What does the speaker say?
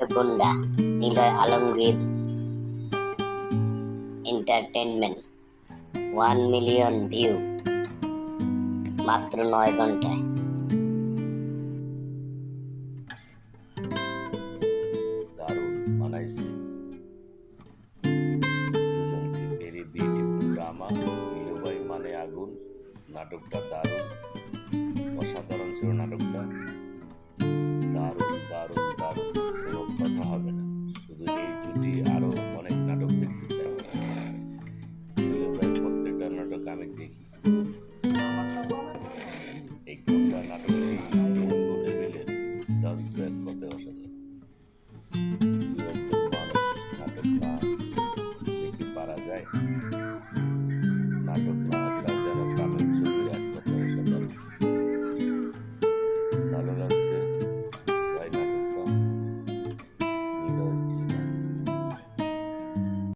রতুন্ডা Niloy Alamgir entertainment one million view মাত্র নয় ঘন্টায়। মানে নাটকটা দারুণ, অসাধারণ ছিল নাটকটা। Egg, not a